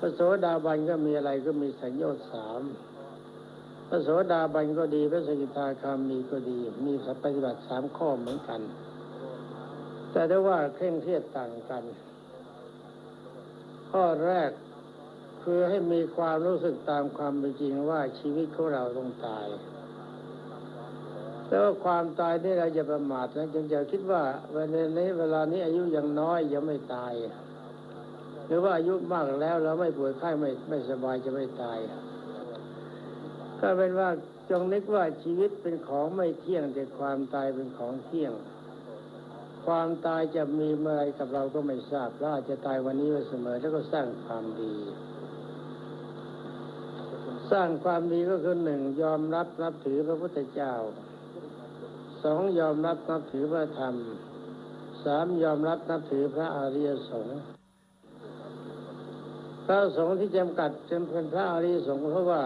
พระโสดาบันก็มีอะไรก็มีสัญญาสามพระโสดาบันก็ดีพระสกิทาคามีก็ดี มีสัปฏิบัติสามข้อเหมือนกัน แต่ได้ว่าเคร่งเครียดต่างกัน ข้อแรกคือให้มีความรู้สึกตามความเป็นจริงว่าชีวิตของเราต้องตาย แต่ว่าความตายนี่เราจะประมาทนะจึงจะคิดว่าวลานี้เวลานี้อายุยังน้อยยังไม่ตาย หรือว่าอายุมากแล้วเราไม่ป่วยไข้ไม่ไม่สบายจะไม่ตาย ก็เป็นว่าจงนึกว่าชีวิตเป็นของไม่เที่ยงแต่ความตายเป็นของเที่ยง ความตายจะมีเมื่อไรกับเราก็ไม่ทราบเราอาจจะตายวันนี้ไว้เสมอแล้วก็สร้างความดี สร้างความดีก็คือหนึ่งยอมรับนับถือพระพุทธเจ้าสองยอมรับนับถือพระธรรมสามยอมรับนับถือพระอริยสงฆ์ พระสงฆ์ที่จำกัดจำเป็นพระอริยสงฆ์เพราะว่า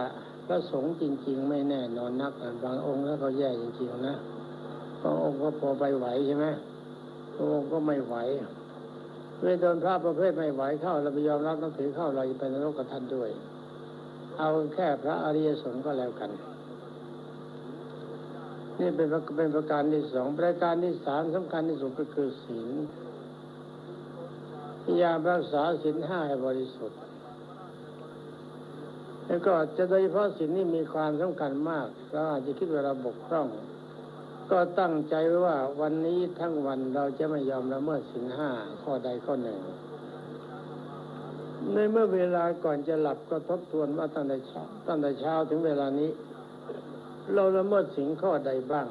พระสงฆ์จริง ๆ ไม่แน่นอนนักบางองค์แล้วก็แย่จริงๆนะบางองค์ก็พอไปไหวใช่ไหมบางองค์ก็ไม่ไหวเมื่อโดนพระประเภทไม่ไหวเข้าเราไปยอมรับนับถือเข้าเราจะไปนรกกับท่านด้วย เอาแค่พระอริยสงฆ์ก็แล้วกัน นี่เป็นเป็นประการที่สองประการที่สามสำคัญที่สุดก็คือศีล พยายามรักษาศีลห้าให้บริสุทธิ์ แล้วก็จะโดยเฉพาะศีลนี่มีความสำคัญมากเราอาจจะคิดว่าเราบกพร่อง ก็ตั้งใจไว้ว่าวันนี้ทั้งวันเราจะไม่ยอมละเมิดศีลห้าข้อใดข้อหนึ่ง ในเมื่อเวลาก่อนจะหลับก็ทบทวนว่าตั้งแต่เช้าตั้งแต่เช้าถึงเวลานี้ เราละเมิดสิ่งข้อใดบ้าง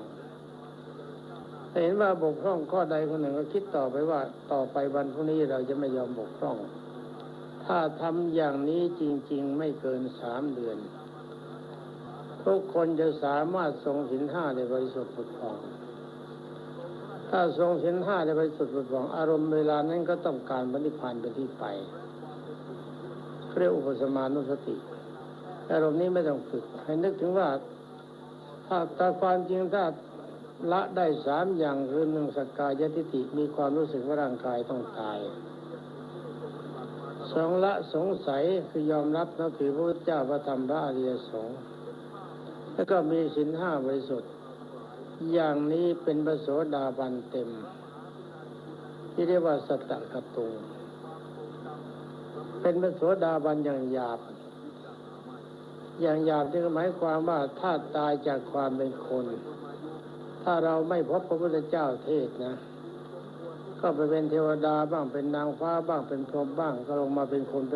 เห็นว่าบกพร่องข้อใดข้อหนึ่งก็คิดต่อไปว่า ต่อไปวันพรุ่งนี้เราจะไม่ยอมบกพร่อง ถ้าทำอย่างนี้จริง ๆ ไม่เกินสามเดือนทุกคนจะสามารถทรงสินห้าได้บริสุทธิ์ผุดผ่อง ถ้าทรงสินห้าได้บริสุทธิ์ผุดผ่อง อารมณ์เวลานั้นก็ต้องการบริพานเป็นที่ไปเรียกอุปสมานุสติ อารมณ์นี้ไม่ต้องฝึก ให้นึกถึงว่า ถ้าแต่ความจริงถ้า ละได้สามอย่างคือหนึ่งสกกายทิฏฐิมีความรู้สึกว่าร่างกายต้องตายสองละสงสัยคือยอมรับนับถือพระพุทธเจ้าพระธรรมพระอริยสงฆ์แล้วก็มีสินห้าบริสุทธิ์อย่างนี้เป็นพระโสดาบันเต็ม ที่เรียกว่าสัตตะกตุงเป็นพระโสดาบันอย่างหยาบ อย่างหยาบที่หมายความว่าถ้าตายจากความเป็นคน ถ้าเราไม่พบพระพุทธเจ้าเทศนะ ก็ไปเป็นเทวดาบ้างเป็นนางฟ้าบ้างเป็นพรหมบ้างก็ลงมาเป็นคน